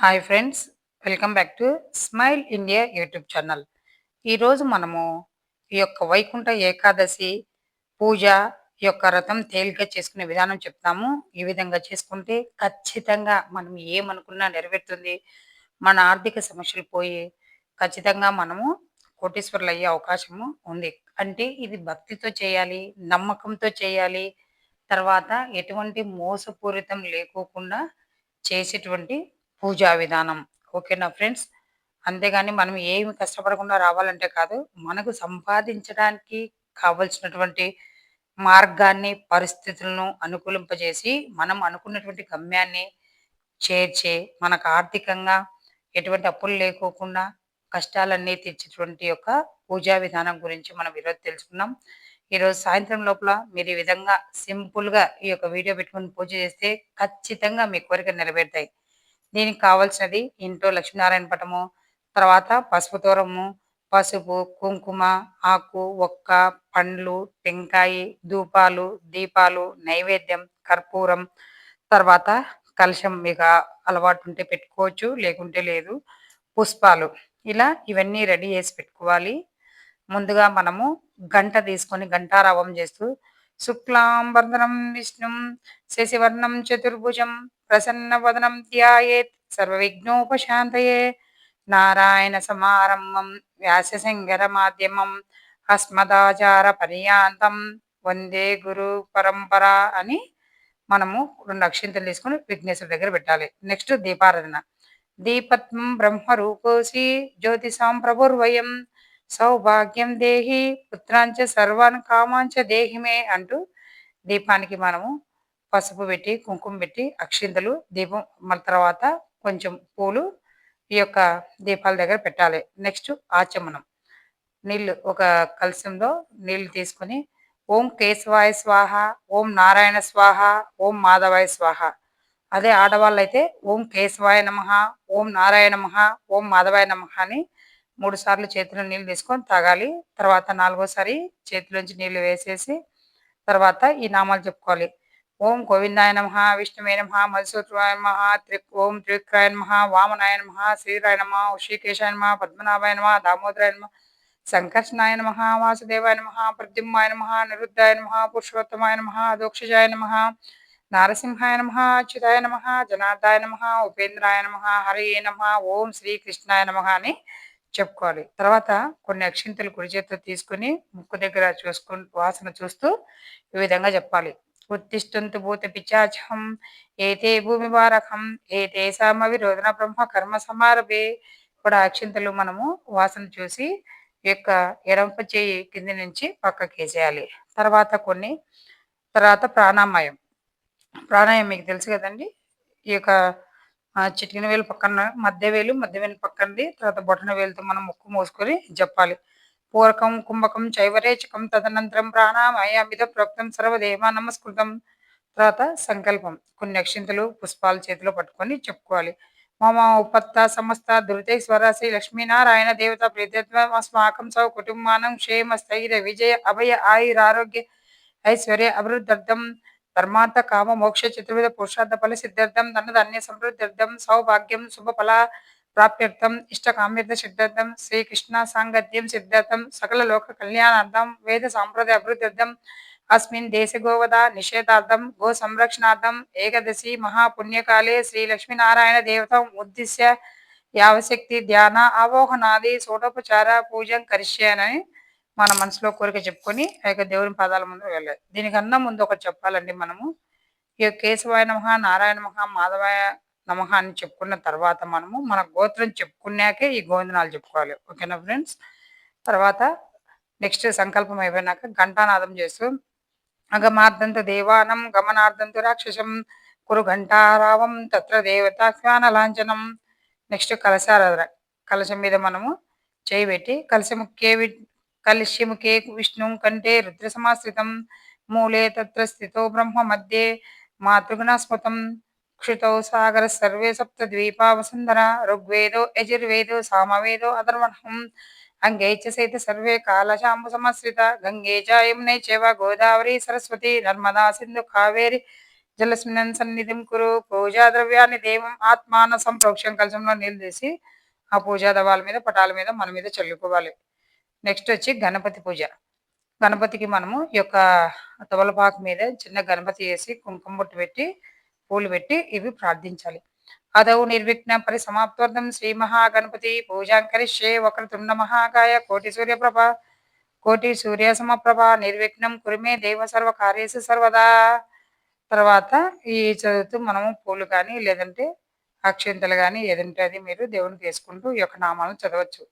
Hi friends welcome back to smile India YouTube channel. ఈరోజు మనము ఈ యొక్క వైకుంఠ ఏకాదశి పూజ ఈ యొక్క రథం తేలిక చేసుకునే విధానం చెప్తాము. ఈ విధంగా చేసుకుంటే ఖచ్చితంగా మనం ఏమనుకున్నా నెరవేరుతుంది. మన ఆర్థిక సమస్యలు పోయి ఖచ్చితంగా మనము కోటీశ్వరులు అయ్యే అవకాశము ఉంది. అంటే ఇది భక్తితో చేయాలి నమ్మకంతో చేయాలి. తర్వాత ఎటువంటి మోసపూరితం లేకోకుండా చేసేటువంటి పూజా విధానం. ఓకేనా ఫ్రెండ్స్? అంతేగాని మనం ఏమి కష్టపడకుండా రావాలంటే కాదు మనకు సంపాదించడానికి కావలసినటువంటి మార్గాన్ని పరిస్థితులను అనుకూలింపజేసి మనం అనుకున్నటువంటి గమ్యాన్ని చేర్చే మనకు ఆర్థికంగా ఎటువంటి అప్పులు లేకోకుండా కష్టాలన్నీ తీర్చేటువంటి యొక్క పూజా విధానం గురించి మనం ఈరోజు తెలుసుకున్నాం. ఈరోజు సాయంత్రం లోపల మీరు ఈ విధంగా సింపుల్గా ఈ యొక్క వీడియో పెట్టుకుని పూజ చేస్తే ఖచ్చితంగా మీ కోరిక నెరవేరుతాయి. దీనికి కావాల్సినది ఇంట్లో లక్ష్మీనారాయణ పటము తర్వాత పసుపు తోరము పసుపు కుంకుమ ఆకు ఒక్క పండ్లు టెంకాయ ధూపాలు దీపాలు నైవేద్యం కర్పూరం తర్వాత కలశం మీకు అలవాటు ఉంటే పెట్టుకోవచ్చు లేకుంటే లేదు. పుష్పాలు. ఇలా ఇవన్నీ రెడీ చేసి పెట్టుకోవాలి. ముందుగా మనము గంట తీసుకొని గంటారావం చేస్తూ శుక్లాంబర్ధనం విష్ణుం శశివర్ణం చతుర్భుజం ప్రసన్నవదనం ధ్యాయేత్ సర్వవిఘ్నోపశాంతయే నారాయణ సమారంభం వ్యాసశంకర మాధ్యమం అస్మదాచార పర్యాంతం వందే గురు పరంపర అని మనము రెండు అక్షింతలు తీసుకొని విఘ్నేశ్వర దగ్గర పెట్టాలి. నెక్స్ట్ దీపారాధన. దీపత్వం బ్రహ్మ రూపోసి జ్యోతిషాం ప్రభుర్వయం సౌభాగ్యం దేహి పుత్రాంచ సర్వాన్ కామాంచ దేహిమే అంటూ దీపానికి మనము పసుపు పెట్టి కుంకుమ పెట్టి అక్షింతలు దీపం మన తర్వాత కొంచెం పూలు ఈ యొక్క దీపాల దగ్గర పెట్టాలి. నెక్స్ట్ ఆచమనం. నీళ్ళు ఒక కలశంలో నీళ్ళు తీసుకొని ఓం కేశవాయ స్వాహ ఓం నారాయణ స్వాహ ఓం మాధవాయ స్వాహ. అదే ఆడవాళ్ళు అయితే ఓం కేశవాయ నమ ఓం నారాయణ నమ ఓం మాధవాయ నమ అని మూడు సార్లు చేతిలో నీళ్ళు తీసుకొని తాగాలి. తర్వాత నాలుగోసారి చేతిలోంచి నీళ్ళు వేసేసి తర్వాత ఈ నామాలు చెప్పుకోవాలి. ఓం గోవిందాయ నమ విష్ణువే నమ మధుసూత్రాయ నమ త్రి ఓం త్రివిక్రాయ నమ వామనాయ నమ శ్రీరాయ నమ ఋషికేశాయ నమ పద్మనాభాయ నమ దామోదరాయ నమ సంకర్షణాయ నమ వాసుదేవాయ నమ ప్రద్యుమ్నాయ నమ నిరుద్ధాయ నమ పురుషోత్తమాయ నమ దోక్షజాయ నమ నారసింహాయ నమ అచ్యుతాయ నమ జనార్దాయ నమ ఉపేంద్రాయ నమ హరయే నమ ఓం శ్రీకృష్ణాయ నమ అని చెప్పుకోవాలి. తర్వాత కొన్ని అక్షింతలు కుడి చేతితో తీసుకుని ముక్కు దగ్గర చూసుకుని వాసన చూస్తూ ఈ విధంగా చెప్పాలి. ఉత్తిష్టంతు భూత పిచాచం. ఏతే భూమి వారకం. ఏతే సామ విరోధన బ్రహ్మ కర్మ సమారభే. కూడా అక్షింతలు మనము వాసన చూసి యొక్క ఎడంప చేయి కింది నుంచి పక్కకి వేసేయాలి. తర్వాత కొన్ని తర్వాత ప్రాణామయం. ప్రాణాయం మీకు తెలుసు కదండి? ఈ యొక్క చిటికిన వేలు పక్కన మధ్య వేలు మధ్య వేలు పక్కనది తర్వాత బొటన వేలుతో మనం ముక్కు మూసుకొని చెప్పాలి పూరకం కుంభకం చైవరేచకం తదనంతరం ప్రాణామయామిద ప్రోక్తం సర్వదేవ నమస్కృతం. తర్వాత సంకల్పం. కొన్ని అక్షింతలు పుష్పాలు చేతిలో పట్టుకొని చెప్పుకోవాలి. మమ ఉపత్త సమస్త దురితేశ్వర శ్రీ లక్ష్మీనారాయణ దేవత ప్రీతిత్వం అస్మాకం సౌ కుటుంబానం క్షేమ స్థైర్య విజయ అభయ ఆయురారోగ్య ఐశ్వర్య అభివృద్ధర్థం. ధర్మార్థ కామ మోక్ష చతుర్విధ పురుషార్థ ఫల సిద్ధార్థం ధన్య సమృద్ధార్థం సౌభాగ్యం శుభఫల ప్రాప్త్యర్థం ఇష్టకామ్యర్థ సిద్ధార్థం శ్రీకృష్ణ సాంగత్యం సిద్ధార్థం సకల లోక కళ్యాణార్థం వేద సాంప్రదాయ అభివృద్ధ్యర్థం అస్మిన్ దేశ గోవద నిషేధార్థం గో సంరక్షణార్థం ఏకదశి మహాపుణ్యకాలే శ్రీ లక్ష్మీనారాయణ దేవతం ఉద్దిశ్య యావశక్తి ధ్యాన అవోహనాది సోటోపచార పూజం కరిష్యానని మన మనసులో కోరిక చెప్పుకొని ఆ యొక్క దేవుని పాదాల ముందు వెళ్ళాలి. దీనికన్నా ముందు ఒకటి చెప్పాలండి మనము. ఈ కేశవాయ నమ నారాయణ మహా మాధవాయ నమహాన్ని అని చెప్పుకున్న తర్వాత మనము మన గోత్రం చెప్పుకున్నాకే ఈ గోవిందనాలు చెప్పుకోవాలి. ఓకేనా ఫ్రెండ్స్? తర్వాత నెక్స్ట్ సంకల్పం అయిపోయినాక ఘంటానాదం చేస్తూ అగమార్దంత దేవానం గమనార్దంతు రాక్షసం కురు ఘంటారావం తత్ర దేవతాఖ్యాన లాంఛనం నెక్స్ట్ కలశారాధన. కలశం మీద మనము చేయి పెట్టి కలశముఖ్యే కలశ్యముఖే విష్ణుం కంటే రుద్రసమాశ్రితం మూలే తత్ర స్థితో బ్రహ్మ మధ్యే మాతృగుణస్మృతం క్షితౌ సాగర సర్వే సప్త ద్వీపా వసుంధర ఋగ్వేదో యజుర్వేదో సామవేదో అధర్వణం. అంగే సైత సర్వే కాలశాంబు సమశ్రిత గంగే చ యమునే గోదావరి సరస్వతి నర్మదా సింధు కావేరి జలస్మిన్ సన్నిధిం కురు పూజా ద్రవ్యాన్ని దేవం ఆత్మాన సంప్రోక్షం కలశంలో నీళ్ళు తీసి ఆ పూజా దవాల మీద పటాల మీద మన మీద చల్లుకోవాలి. నెక్స్ట్ వచ్చి గణపతి పూజ. గణపతికి మనము ఈ యొక్క తవలపాకు మీద చిన్న గణపతి వేసి కుంకుమ బొట్టు పెట్టి పూలు పెట్టి ఇవి ప్రార్థించాలి. అదౌ నిర్విఘ్న పరిసమాప్తార్థం శ్రీ మహాగణపతి పూజాంకరిష్యే వక్రతుండ మహాకాయ కోటి సూర్యప్రభ కోటి సూర్య సమప్రభ నిర్విఘ్నం కురిమే దేవ సర్వ కార్యసు సర్వదా. తర్వాత ఈ చదువుతూ మనము పూలు కానీ లేదంటే అక్షింతలు కానీ ఏదంటే అది మీరు దేవునికి వేసుకుంటూ ఈ యొక్క నామాలను చదవచ్చు.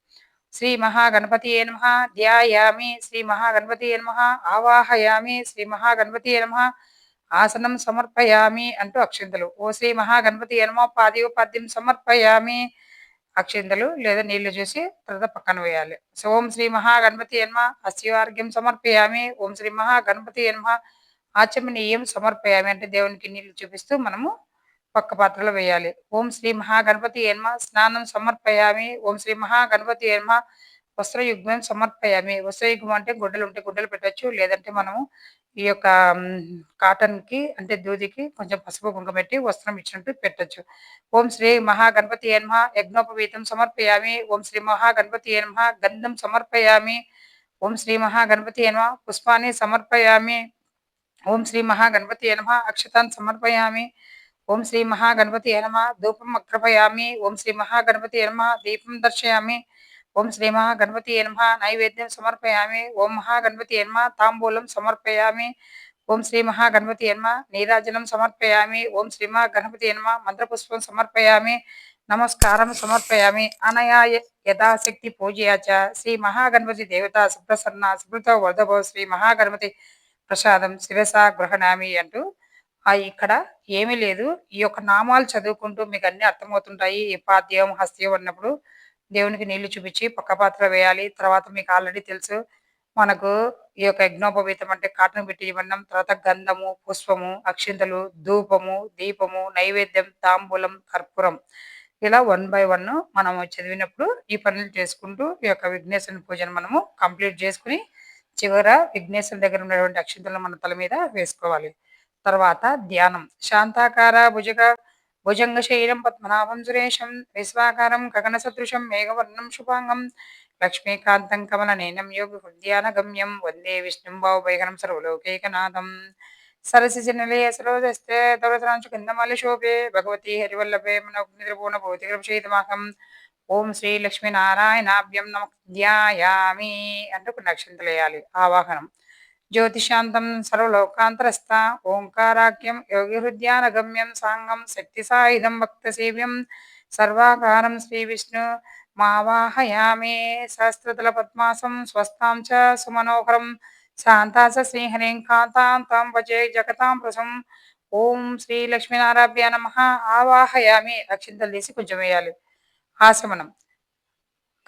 శ్రీ మహాగణపతి నమ. ధ్యాయామి. శ్రీ మహాగణపతి నమ. ఆవాహయామి. శ్రీ మహాగణపతి నమ. ఆసనం సమర్పయామి అంటూ అక్షింతలు. ఓ శ్రీ మహాగణపతి నమ పద్యం సమర్పయామి అక్షింతలు లేదా నీళ్ళు చూసి తర్వాత పక్కన వేయాలి. సో ఓం శ్రీ మహాగణపతి ఎన్మ అస్యోర్ఘ్యం సమర్పయామి. ఓం శ్రీ మహాగణపతి ఎన్మ ఆచమనీయం సమర్పయామి అంటే దేవునికి నీళ్ళు చూపిస్తూ మనము పక్క పాత్రలో వేయాలి. ఓం శ్రీ మహాగణపతి ఎన్మ స్నానం సమర్పయామి. ఓం శ్రీ మహాగణపతి ఎన్మ వస్త్రయుగ్మం సమర్పయామి. వస్త్రయుగ్మం అంటే గుడ్డలు ఉంటే గుడ్డలు పెట్టచ్చు లేదంటే మనము ఈ యొక్క కాటన్కి అంటే దూదికి కొంచెం పసుపు కుంకుమ పెట్టి వస్త్రం ఇచ్చినట్టు పెట్టచ్చు. ఓం శ్రీ మహాగణపతి ఏన్మ యజ్ఞోపవీతం సమర్పయామి. ఓం శ్రీ మహాగణపతి ఏన్మ గంధం సమర్పయామి. ఓం శ్రీ మహాగణపతి ఏన్మ పుష్పాన్ని సమర్పయామి. ఓం శ్రీ మహాగణపతి ఎనమ అక్షతాన్ సమర్పయామి. ఓం శ్రీ మహాగణపతి ఏనమ ధూపం అక్రపయామి. ఓం శ్రీ మహాగణపతి ఎనమ దీపం దర్శయామి. ఓం శ్రీ మహాగణపతి ఎన్మ నైవేద్యం సమర్పయామి. ఓం మహాగణపతి ఎన్మ తాంబూలం సమర్పయామి. ఓం శ్రీ మహాగణపతి ఎన్మ నీరాజనం సమర్పయామి. ఓం శ్రీ మహాగణపతి ఎన్మ మంత్రపుష్పం సమర్పయామి. నమస్కారం సమర్పయామి. అనయా యథాశక్తి పూజయాచ శ్రీ మహాగణపతి దేవత సుప్రసన్న సుకృత వరదభవ శ్రీ మహాగణపతి ప్రసాదం శిరస గృహనామి అంటూ ఆ ఇక్కడ ఏమీ లేదు. ఈ యొక్క నామాలు చదువుకుంటూ మీకు అన్ని అర్థమవుతుంటాయి. ఈ పాద్యం హస్త్యం అన్నప్పుడు దేవునికి నీళ్ళు చూపించి పక్క పాత్ర వేయాలి. తర్వాత మీకు ఆల్రెడీ తెలుసు మనకు ఈ యొక్క యజ్ఞోపవీతం అంటే కాటన్ పెట్టి ఇవ్వడం తర్వాత గంధము పుష్పము అక్షింతలు ధూపము దీపము నైవేద్యం తాంబూలం కర్పూరం. ఇలా వన్ బై వన్ మనం చదివినప్పుడు ఈ పనులు చేసుకుంటూ ఈ యొక్క విఘ్నేశ్వరుని పూజను మనము కంప్లీట్ చేసుకుని చివర విఘ్నేశ్వరుని దగ్గర ఉన్నటువంటి అక్షింతలను మన తల మీద వేసుకోవాలి. తర్వాత ధ్యానం. శాంతాకార భుజగా భుజంగశైలం పద్మనాభం సురేషం విశ్వాకారం గగన సదృశం మేఘవర్ణం శుభాంగం లక్ష్మీకాంతం కమల నేనం యోగ హృదయాన గమ్యం వందే విష్ణుం భావభైకరం సర్వలోకైకనాథం సరసి జనలే సరోజస్తే దౌరతరాంశు కిందమాలి శోభే భగవతి హరివల్లభే మన నిద్రపూర్ణ ఓం శ్రీ లక్ష్మీనారాయణాభ్యం నమ ధ్యాయామి అంటూ కొన్ని అక్షంతలేయాలి ఆవాహనం జ్యోతిషాంతం సర్వలోకాంతరస్థ. ఓంకారాఖ్యం యోగి హృద్యానగమ్యం సాంగం శక్తి సాయుధం భక్త సేవ్యం సర్వాకారం శ్రీ విష్ణు మావాహయామే సహస్రతల పద్మాసం స్వస్థాం చ సుమనోహరం శాంతాస శ్రీహరిం కాంతాం తాం భజే జగతాం ప్రసం ఓం శ్రీ లక్ష్మీనారాభ్య నమ ఆవాహయామి అక్షింతలు తీసి కొంచెం వేయాలి. ఆసమనం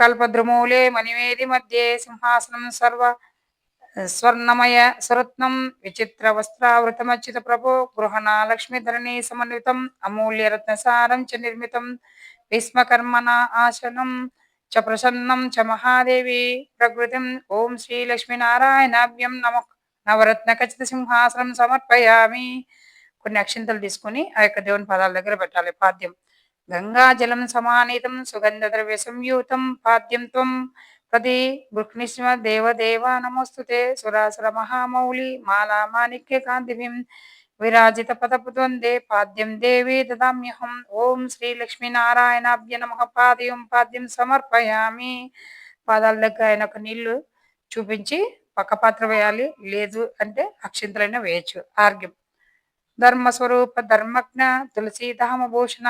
కల్పద్రుమూలే మణివేది మధ్యే సింహాసనం సర్వ స్వర్ణమయ సురత్నం విచిత్ర వస్త్రావృతమచ్యుత ప్రభు గృహణ లక్ష్మీధరణి సమన్వితం అమూల్య రత్నసారం చ నిర్మితం భీష్మకర్మణ ఆసనం చ ప్రసన్నం చ మహాదేవి ప్రకృతిం. ఓం శ్రీ లక్ష్మీనారాయణాభ్యం నమ. నవరత్న ఖచ్చిత సింహాసనం సమర్పయామి. కొన్ని అక్షింతలు తీసుకుని ఆ యొక్క దేవుని పాదాల దగ్గర పెట్టాలి. పాద్యం. గంగాజలం సుగంధ ద్రవ్య సంయూతం పాద్యం త్వం. పది బృక్నిస్మ దేవదేవ నమోస్తుతే సురాసుర మహామౌళి మాలా మాణిక్య కాంతిభిం విరాజిత పదపుద్వందే పాద్యం దేవి దదామ్యహం. ఓం శ్రీ లక్ష్మీనారాయణాభ్య నమ. పాదయం పాద్యం సమర్పయామి. పాదాల దగ్గర ఆయన ఒక నీళ్ళు చూపించి పక్క పాత్ర వేయాలి. లేదు అంటే అక్షింతలైన వేయచ్చు. ఆర్గ్యం ధర్మస్వరూప ధర్మజ్ఞ తులసీధామభూషణ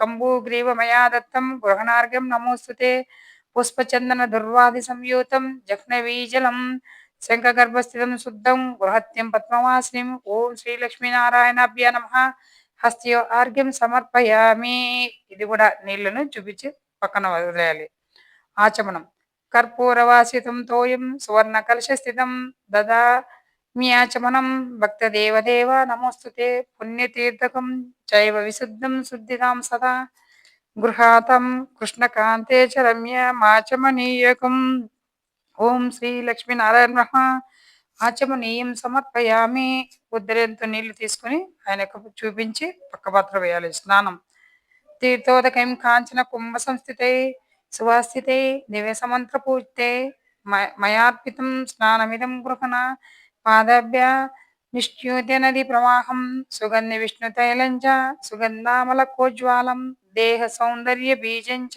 కంబూగ్రీవమయా దత్తం గృహణార్ఘ్యం నమోస్తుతే పుష్పచందన దుర్వాది సంయూతం జహ్నవీజలం శంఖగర్భస్థితం శుద్ధం గృహత్యం పద్మవాసినిం ఓం శ్రీ లక్ష్మీనారాయణాభ్య నమ హస్తియో ఆర్ఘ్యం సమర్పయామి ఇది కూడా నీళ్ళను చూపించి పక్కన వదిలేయాలి. ఆచమనం. కర్పూరవాసితం తోయం సువర్ణ కలశస్థితం దదా. మీ ఆచమనం. భక్త దేవదేవ నమోస్తుతే పుణ్యతీర్థకం చైవ విశుద్ధం శుద్ధిదాం సదా. గృహాతం కృష్ణకాంతే చ రమ్య మాచమనీయకం. ఓం శ్రీ లక్ష్మీనారాయణ ఆచమనీయం సమర్పయామి. ఉద్దరేంతో నీళ్ళు తీసుకుని ఆయనకు చూపించి పక్క పాత్ర వేయాలి. స్నానం. తీర్థోదకం కాంచన కుంభ సంస్థితే సువాస్థితే దివ్యసమంత్ర పూజితే మయార్పితం స్నానమిదం గృహణ. పాదాభ్య నిష్ట్యూత్య నది ప్రవాహం సుగంధి విష్ణు తైలంచ సుగంధామలకోజ్వాలం దేహ సౌందర్య బీజంచ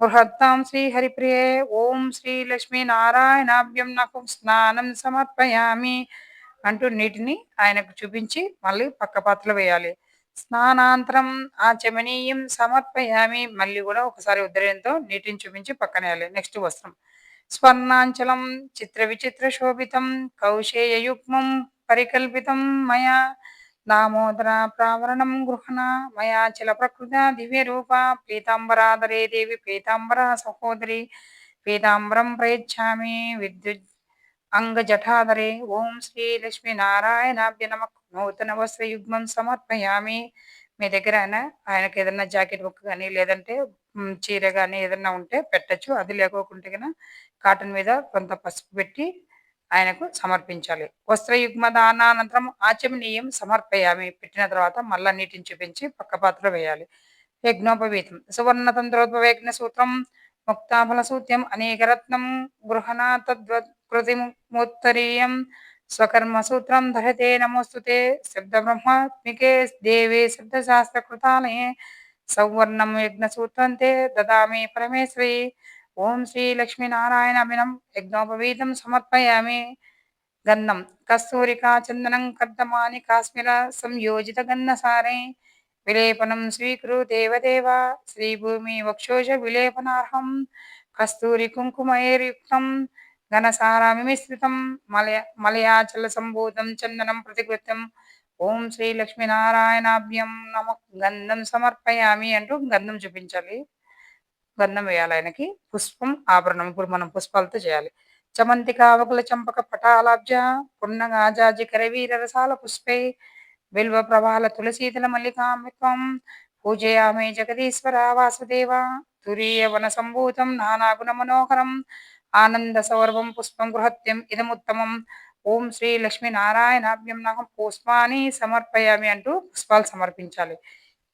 బృహత్తాం శ్రీ హరిప్రియే ఓం శ్రీ లక్ష్మీ నారాయణాభ్యం నాకు స్నానం సమర్పయామి అంటూ నీటిని ఆయనకు చూపించి మళ్ళీ పక్క పాత్రలు వేయాలి. స్నానాంతరం ఆచమనీయం సమర్పయామి మళ్ళీ కూడా ఒకసారి ఉద్దరంతో నీటిని చూపించి పక్కనేయాలి నెక్స్ట్ వస్త్రం. స్వర్ణాంచలం చిత్ర విచిత్ర శోభితం కౌశేయయుగ్మం పరికల్పితం మయా దామోదర ప్రావరణం గృహణ మయాచల ప్రకృత దివ్య రూప పీతాంబరాధరే దేవి పీతాంబర సహోదరి పీతాంబరం ప్రయచ్చామి విద్యుత్ అంగజఠాధరే ఓం శ్రీ లక్ష్మీ నారాయణాభ్య నమ. నూతన వస్త్ర యుగ్మం సమర్పయామి. మీ దగ్గర ఆయన ఆయనకి ఏదన్నా జాకెట్ బుక్ కానీ లేదంటే చీర కానీ ఏదన్నా ఉంటే పెట్టచ్చు. అది లేకోకుంటే కనుక కాటన్ మీద కొంత పసుపు పెట్టి ఆయనకు సమర్పించాలి. వస్త్రయుగ్మ దానానంతరం ఆచమనీయం సమర్పయామి. పెట్టిన తర్వాత మళ్ళా నీటిని చూపించి పక్క పాత్ర వేయాలి. యజ్ఞోపవీతం. సువర్ణతంత్రోద్భవేజ్ఞ సూత్రం. ముక్తాఫల సూత్యం అనేకరత్నం. గృహణ తద్వత్కృతిముత్తరీయం స్వకర్మ సూత్రం ధరతే నమోస్తుతే శబ్ద బ్రహ్మాత్మికే దేవే శబ్దశాస్త్రకృతాలయే. సౌవర్ణం యజ్ఞసూత్రంతే. దదామి పరమేశ్వరి. ఓం శ్రీ లక్ష్మీనారాయణాభినం యజ్ఞోపవీతం సమర్పయామి. గంధం కస్తూరికా చందనం కర్దమాని కాశ్మీర సంయోజిత గంధసారే విలేపనం స్వీకృ దేవదేవ శ్రీభూమి వక్షోజ విలేపనార్హం. కస్తూరి కుంకుమైర్యుక్తం ఘనసారామిశ్రితం మలయ మలయాచల సంభూతం చందనం ప్రతికృత్యం. ఓం శ్రీ లక్ష్మీనారాయణాభ్యం నమ. గంధం సమర్పయామి అంటూ గంధం చూపించాలి. గంధం వేయాలి ఆయనకి. పుష్పం ఆభరణం ఇప్పుడు మనం పుష్పాలతో చేయాలి. చమంతిక ఆవకుల చంపక పటాలాబ్జ పున్నగాజాజి కరవీర రసాల పుష్పే బిల్వ ప్రభాల తులసీతల మల్లికామిత్వం పూజయామే జగదీశ్వర వాసుదేవ తురీయ వన సంభూతం నానాగుణ మనోహరం ఆనంద సౌరభం పుష్పం గృహత్యం ఇదముత్తమం. ఓం శ్రీ లక్ష్మీనారాయణాభ్యం నాకు పుష్పాన్ని సమర్పయామి అంటూ పుష్పాలు సమర్పించాలి.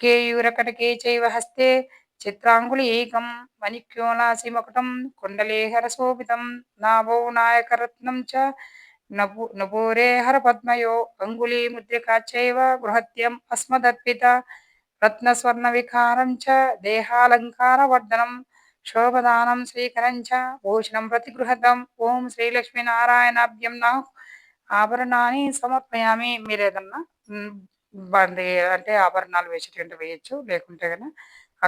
కేయూరకటకే చైవ హస్తే చిత్రాంగుళీకం ఏకం మణిక్యోలాసిమకుటం కుండలేహర శోభితం నాభో నాయకరత్నం చ నభూ నభూరేహర పద్మయో అంగుళీ ముద్రికాచైవ బృహత్యం అస్మదర్పిత రత్నస్వర్ణ వికారం చ దేహాలంకారవర్ధనం శోభదానం శ్రీకరం చ భూషణం ప్రతిగృహతం ఓం శ్రీలక్ష్మీనారాయణాభ్యం నా ఆభరణాన్ని సమర్పయామి. మీరు ఏదన్నా అంటే ఆభరణాలు వేసేటువంటి వేయచ్చు లేకుంటే కనుక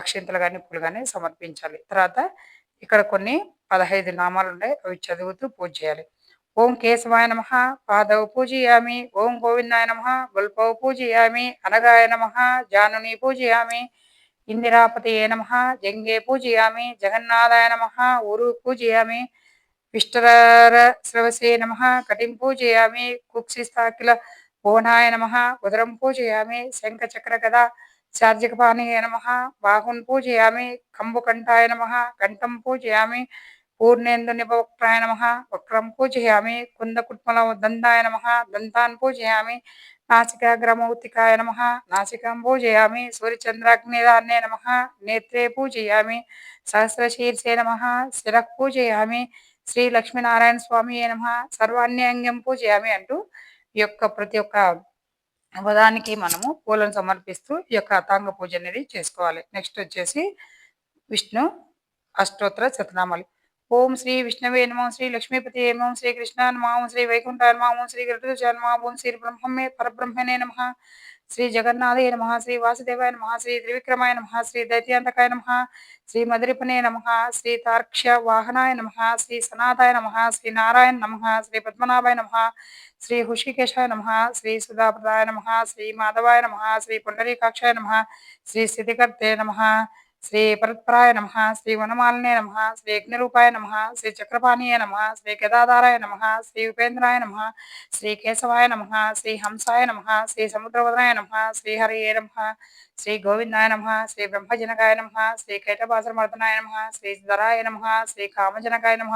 అక్షింతలు కానీ పూలు కానీ సమర్పించాలి. తర్వాత ఇక్కడ కొన్ని పదహైదు నామాలు ఉన్నాయి అవి చదువుతూ పూజ చేయాలి. ఓం కేశవాయ నమ పాదవ పూజయామి. ఓం గోవిందాయ నమ గుల్పవ పూజయామి. అనగాయ నమ జానుని పూజయామి. ఇందిరాపతియే నమ జంగే పూజయామి. జగన్నాథాయ నమ ఊరు పూజయామి. విష్టర స్రవసే నమ కటిం పూజయామి. కుక్షిస్థాకిల భువనాయ నమ ఉదరం పూజయామి. శంఖచక్ర గదా చార్జకపాణీయ నమ. బాహున్ పూజయామి కంబుకంఠాయ నమ. కంఠం పూజయామి పూర్ణేందు నిపవక్త్రాయ నమ. వక్రం పూజయామి కుందకుట్మల దందాయ నమ. దంతాన్ పూజయామి నాసికాగ్రమౌతికాయ నమ. నాసికం పూజయామి సూర్యచంద్రాగ్నిదాన్నే నమ. నేత్రే పూజయామి సహస్రశీర్షే నమ. శిర పూజయామి శ్రీ లక్ష్మీనారాయణ స్వామి నమ. సర్వాణ్యంగం పూజయామి అంటూ ఈ యొక్క ప్రతి ఒక్క అవదానికి మనము పూలను సమర్పిస్తూ ఈ యొక్క అతాంగ పూజ అనేది చేసుకోవాలి. నెక్స్ట్ వచ్చేసి విష్ణు అష్టోత్తర శతనామాలు. ఓం శ్రీ విష్ణవే నమ శ్రీ లక్ష్మీపతి నమ శ్రీ కృష్ణ నమ శ్రీ వైకుంఠ నమ శ్రీ గరుడ నమ ఓం శ్రీ బ్రహ్మమే పరబ్రహ్మణే నమ. శ్రీ జగన్నాథయ నమ శ్రీ వాసుదేవాయ నమ శ్రీ త్రివిక్రమాయ నమ శ్రీ దైత్యాంతకాయ నమ శ్రీ మధురిపనే నమ శ్రీ తార్క్ష్య వాహనాయ నమ శ్రీ సనాథాయ నమ శ్రీ నారాయణ నమ శ్రీ పద్మనాభాయ నమ శ్రీ హృషికేశాయ నమ శ్రీ సుధాప్రదాయ నమ శ్రీ మాధవాయ నమ శ్రీ పుండరీకాక్షాయ నమ శ్రీ స్థితికర్తే నమ శ్రీ పరత్పరాయ నమ శ్రీ వనమాలినే నమ శ్రీ యజ్ఞరూపాయ నమ శ్రీ చక్రపాణీయ నమ శ్రీ గదాధారాయ నమ శ్రీ ఉపేంద్రాయ నమ శ్రీ కేశవాయ నమ శ్రీ హంసాయ నమ శ్రీ సముద్రవదనాయ నమ శ్రీ హరియే నమ శ్రీ గోవిందాయ నమ శ్రీ బ్రహ్మజనకాయ నమ శ్రీ కైటపాసమర్దనాయ నమ శ్రీ ధరాయ నమ శ్రీ కామజనకాయ నమ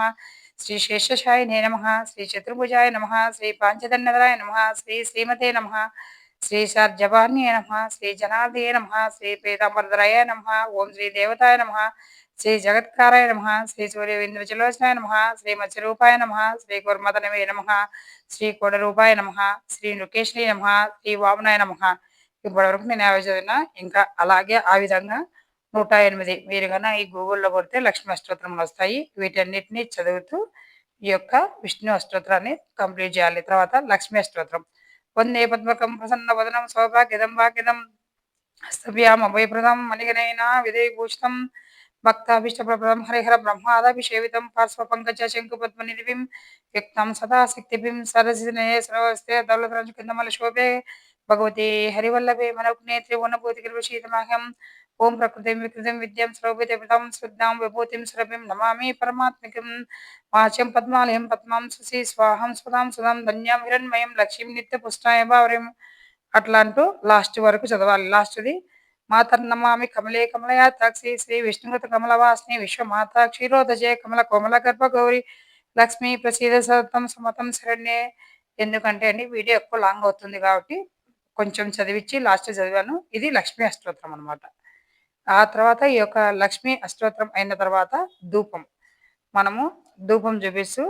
శ్రీ శేషశాయినే నమ శ్రీ చతుర్భుజాయ నమ శ్రీ పాంచదన్నదరాయ నమ శ్రీ శ్రీమతే నమ శ్రీ సర్జపాన్యే నమ శ్రీ జనార్దయ నమ శ్రీ పీతాంబరధరాయ నమ ఓం శ్రీ దేవతాయ నమ శ్రీ జగత్కారాయ నమ శ్రీ సూర్యవింద్రచలోచనాయ నమ శ్రీ మత్స్యరూపాయ నమ శ్రీ కుర్మదనవే నమ శ్రీ కోడరూపాయ నమ శ్రీ నృకేశ్వరి నమ శ్రీ వామనాయ నమ ఇప్పటివరకు నేను చదివిన ఇంకా అలాగే ఆ విధంగా నూట ఎనిమిది మీరు కన్నా ఈ గూగుల్లో కొడితే లక్ష్మీ అష్టోత్తరములు వస్తాయి. వీటన్నిటిని చదువుతూ ఈ యొక్క విష్ణు అష్టోత్తరాన్ని కంప్లీట్ చేయాలి. తర్వాత లక్ష్మీ అష్టోత్తరం. వందే పద్మకం ప్రసన్న వదనం సౌభాగ్యదం భాగ్యదం హస్తభ్యాం అభయప్రదం మణిగనైనా విదయభూషితం భక్తాభిష్టప్రదం హరిహర బ్రహ్మాదాభిషేవితం పార్శ్వ పంకజ శంకు పద్మనిధిం వ్యక్తం సదా శక్తిభిం సరసినే సర్వస్తే దౌలతరంజ కిందమల శోభే భగవతి హరివల్లభే మనోజ్ఞే త్రివణభూతి కృపశీతమాహ్యం ఓం ప్రకృతిం వికృతిం విద్యం సర్వవితం శుద్ధాం విభూతిం సురభిం నమామి పరమాత్మికం వాచ్యం పద్మాలయం పద్మాం సుసి స్వాహం సుధాం సుధాం ధన్యాం హిరణ్మయం లక్ష్మీం నిత్య పుష్టాయ భావరం. అట్లా అంటూ లాస్ట్ వరకు చదవాలి. లాస్ట్ది మాతర్నమామి కమలే కమలయాతాక్షి శ్రీ విష్ణుగత కమలవాసిని విశ్వమాత క్షీరోదజే కమల కోమల గర్భ గౌరి లక్ష్మీ ప్రసీద సతం సమతం శరణ్యే. ఎందుకంటే అండి వీడియో ఎక్కువ లాంగ్ అవుతుంది కాబట్టి కొంచెం చదివించి లాస్ట్ చదివాను. ఇది లక్ష్మీ అష్టోత్తరం అనమాట ఆ తర్వాత ఈ యొక్క లక్ష్మీ అష్టోత్తరం అయిన తర్వాత ధూపం. మనము ధూపం చూపిస్తూ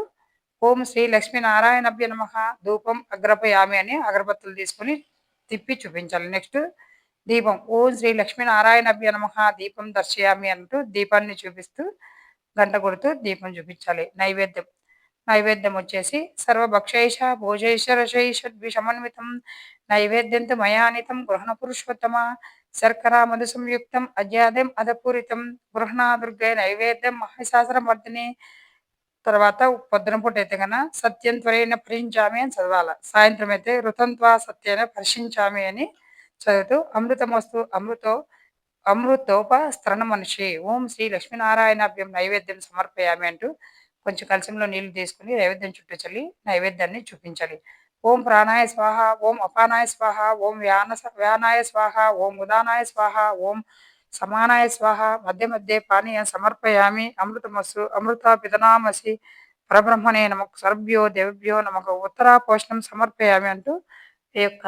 ఓం శ్రీ లక్ష్మీనారాయణభ్య నమ ధూపం అగ్రపయామి అని అగరబత్తులు తీసుకుని తిప్పి చూపించాలి. నెక్స్ట్ దీపం ఓం శ్రీ లక్ష్మీ నారాయణభ్య నమ దీపం దర్శయామి అంటూ దీపాన్ని చూపిస్తూ గంట కొడుతూ దీపం చూపించాలి. నైవేద్యం నైవేద్యం వచ్చేసి సర్వభక్షైష భోజైష రసైషద్విషమన్వితం నైవేద్యంతో మయానితం గృహణ పురుషోత్తమ శర్కర మధు సంయుక్తం అజ్యాదం అధపూరితం నైవేద్యం మహాశాస్త్రం వర్ధిని తర్వాత పొద్దున పూట అయితే కన్నా సత్యం త్వరైన పరించామి అని చదవాలి సాయంత్రం అయితే ఋతంత్వ సత్యన పరీక్షించామి అని చదువుతూ అమృతమస్తు అమృతో అమృతోప స్త్రణ మనిషి ఓం శ్రీ లక్ష్మీనారాయణాభ్యం నైవేద్యం సమర్పయామి అంటూ కొంచెం కలశంలో నీళ్ళు తీసుకుని నైవేద్యం చుట్టూ చల్లి నైవేద్యాన్ని చూపించాలి ఓం ప్రాణాయ స్వాహ ఓం అపానాయ స్వాహ ఓం వ్యాన వ్యానాయ స్వాహ ఓం ఉదానాయ స్వాహ ఓం సమానాయ స్వాహ. మధ్య మధ్య పానీయం సమర్పయామి. అమృతమస్సు అమృత పితనామసి పరబ్రహ్మనే నమకు సర్భ్యో దేవభ్యో నమకు ఉత్తరా పోషణం సమర్పయామి అంటూ ఈ యొక్క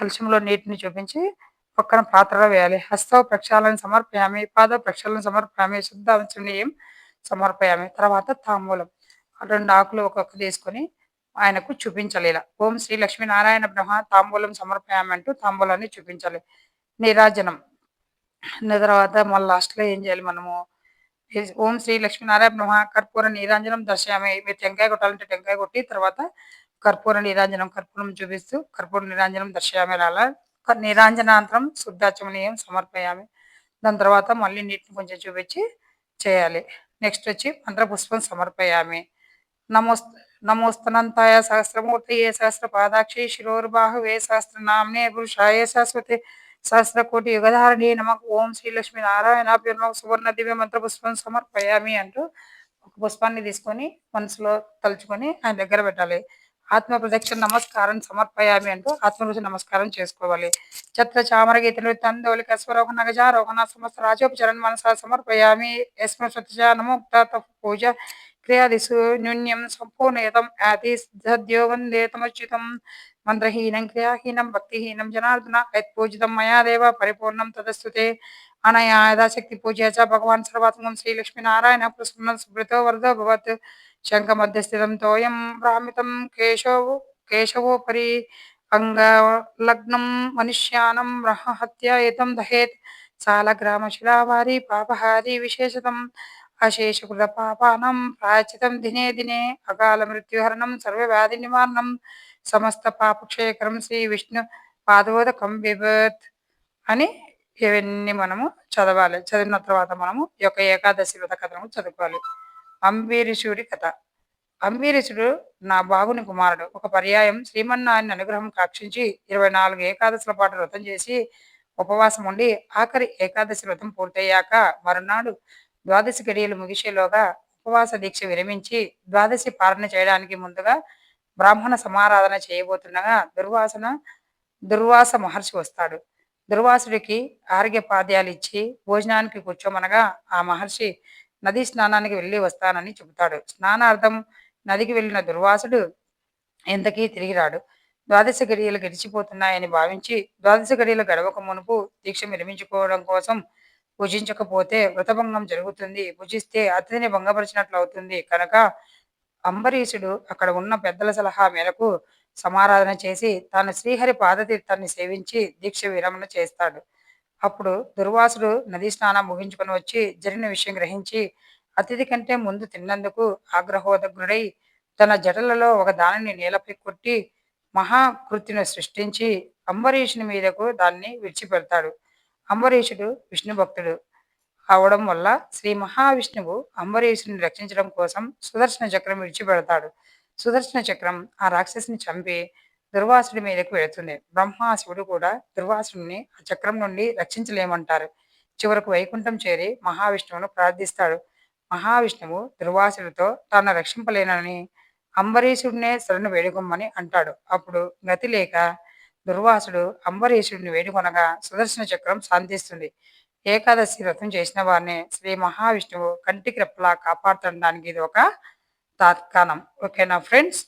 కలుషంలో నీటిని చూపించి పక్కన పాత్రలో వేయాలి. హస్త ప్రక్షాళన సమర్పయామి పాద ప్రక్షాళన సమర్పయామి శుద్ధ అంచనీయం సమర్పయామి. తర్వాత తాంబూలం. రెండు ఆకులు ఒక్కొక్క తీసుకొని ఆయనకు చూపించాలి ఇలా ఓం శ్రీ లక్ష్మీనారాయణ బ్రహ్మ తాంబూలం సమర్పయామంటూ తాంబూలాన్ని చూపించాలి. నిరాజనం. తర్వాత మళ్ళీ లాస్ట్లో ఏం చేయాలి మనము? ఓం శ్రీ లక్ష్మీనారాయణ బ్రహ్మ కర్పూర నీరాంజనం దర్శయామి. మీరు టెంకాయ కొట్టాలంటే టెంకాయ కొట్టి తర్వాత కర్పూర నీరాంజనం కర్పూరం చూపిస్తూ కర్పూర నీరాంజనం దర్శయామి అలా నీరాంజనాంతరం శుద్ధాచమనీయం సమర్పయామి. దాని తర్వాత మళ్ళీ నీటిని కొంచెం చూపించి చేయాలి. నెక్స్ట్ వచ్చి మంత్రపుష్పం సమర్పయామి. నమోస్ నమోస్తనంతాయ సహస్రమూర్తయే సహస్రపాదాక్షి శిరోర్బాహువే సహస్రనామ్నే పురుషాయ సరస్వతి సహస్రకోటి యుగధారణి నమకు ఓం శ్రీ లక్ష్మీ నారాయణాభ్య నమకు సువర్ణ దివ్య మంత్ర పుష్పం సమర్పయామి అంటూ ఒక పుష్పాన్ని తీసుకొని మనసులో తలుచుకొని ఆయన దగ్గర పెట్టాలి. ఆత్మ ప్రదక్షిణ నమస్కారం సమర్పయామి అంటూ ఆత్మరుచి నమస్కారం చేసుకోవాలి. ఛత్ర చామర గీతలు స్వరోహ నగజ రోహణ సమస్త రాజోపచరణ మనస సమర్పయామి. యస్మ సత్యజ నమోక్త పూజ క్రియాదిషు న్యూన్యం సంపూర్ణయతం యాతి సద్యో వందే మంత్రహీనం క్రియాహీనం భక్తిహీనం జనార్దన యత్పూజితం మయా దేవ పరిపూర్ణం తదస్తుతే అనయా యథాశక్తి పూజ చ భగవాన్ సర్వాత్మం శ్రీలక్ష్మీనారాయణ ప్రసన్నం ప్రసన్న సుబ్రతో వరదో భవత్ శంఖమధ్యస్థితం తోయం భ్రామితం కేశవ కేశవోపరి అంగలగ్నం మనుష్యానం బ్రహ్మహత్య ఏతం దహేత్ సాలగ్రామశిలావారి పాపహారి విశేషతం అశేషకృత పాపానం ప్రాచితం దినే దినే అకాల మృత్యుహరణం సర్వవ్యాధి నివారణం సమస్త పాపక్షయకరం శ్రీ విష్ణు పాదోదకం విభత్ అని ఇవన్నీ మనము చదవాలి. చదివిన తర్వాత మనము ఈ యొక్క ఏకాదశి వ్రత కథను చదువుకోవాలి. అంబీరిషుడి కథ. అంబీరిషుడు నా బాగుని కుమారుడు. ఒక పర్యాయం శ్రీమన్నారాయణ అనుగ్రహం కాక్షించి ఇరవై నాలుగు ఏకాదశుల పాటు వ్రతం చేసి ఉపవాసం ఉండి ఆఖరి ఏకాదశి వ్రతం పూర్తయ్యాక మరునాడు ద్వాదశి గడియలు ముగిసేలోగా ఉపవాస దీక్ష విరమించి ద్వాదశి పాలన చేయడానికి ముందుగా బ్రాహ్మణ సమారాధన చేయబోతుండగా దుర్వాసన దుర్వాస మహర్షి వస్తాడు. దుర్వాసుడికి ఆరోగ్య పాద్యాలు ఇచ్చి భోజనానికి కూర్చోమనగా ఆ మహర్షి నదీ స్నానానికి వెళ్ళి వస్తానని చెబుతాడు. స్నానార్థం నదికి వెళ్ళిన దుర్వాసుడు ఎంతకీ తిరిగి రాడు. ద్వాదశ గడియలు గడిచిపోతున్నాయని భావించి ద్వాదశ గడియలు గడవక మునుపు దీక్ష విరమించుకోవడం కోసం పూజించకపోతే వ్రతభంగం జరుగుతుంది. పూజిస్తే అతిథిని భంగపరిచినట్లు అవుతుంది. కనుక అంబరీషుడు అక్కడ ఉన్న పెద్దల సలహా మేరకు సమారాధన చేసి తాను శ్రీహరి పాదతీర్థాన్ని సేవించి దీక్ష విరమణ చేస్తాడు. అప్పుడు దుర్వాసుడు నదీ స్నానం ముగించుకొని వచ్చి జరిగిన విషయం గ్రహించి అతిథి కంటే ముందు తిన్నందుకు ఆగ్రహోదగ్రుడై తన జటలలో ఒక దానిని నేలపై కొట్టి మహాకృతిని సృష్టించి అంబరీషుని మీదకు దాన్ని విడిచిపెడతాడు. అంబరీషుడు విష్ణు భక్తుడు అవడం వల్ల శ్రీ మహావిష్ణువు అంబరీషుని రక్షించడం కోసం సుదర్శన చక్రం విడిచిపెడతాడు. సుదర్శన చక్రం ఆ రాక్షసుని చంపి దుర్వాసుడి మీదకు వెళుతుంది. బ్రహ్మ శివుడు కూడా దుర్వాసుడిని ఆ చక్రం నుండి రక్షించలేమంటారు. చివరకు వైకుంఠం చేరి మహావిష్ణువును ప్రార్థిస్తాడు. మహావిష్ణువు దుర్వాసుడితో తాను రక్షింపలేనని అంబరీషుడినే శరణు వేడుకోమని అంటాడు. అప్పుడు గతి లేక దుర్వాసుడు అంబరీషుడిని వేడుకొనగా సుదర్శన చక్రం శాంతిస్తుంది ఏకాదశి వ్రతం చేసిన వారిని శ్రీ మహావిష్ణువు కంటికి రెప్పలా కాపాడుతుండడానికి ఇది ఒక తాత్కాలం. ఓకేనా ఫ్రెండ్స్?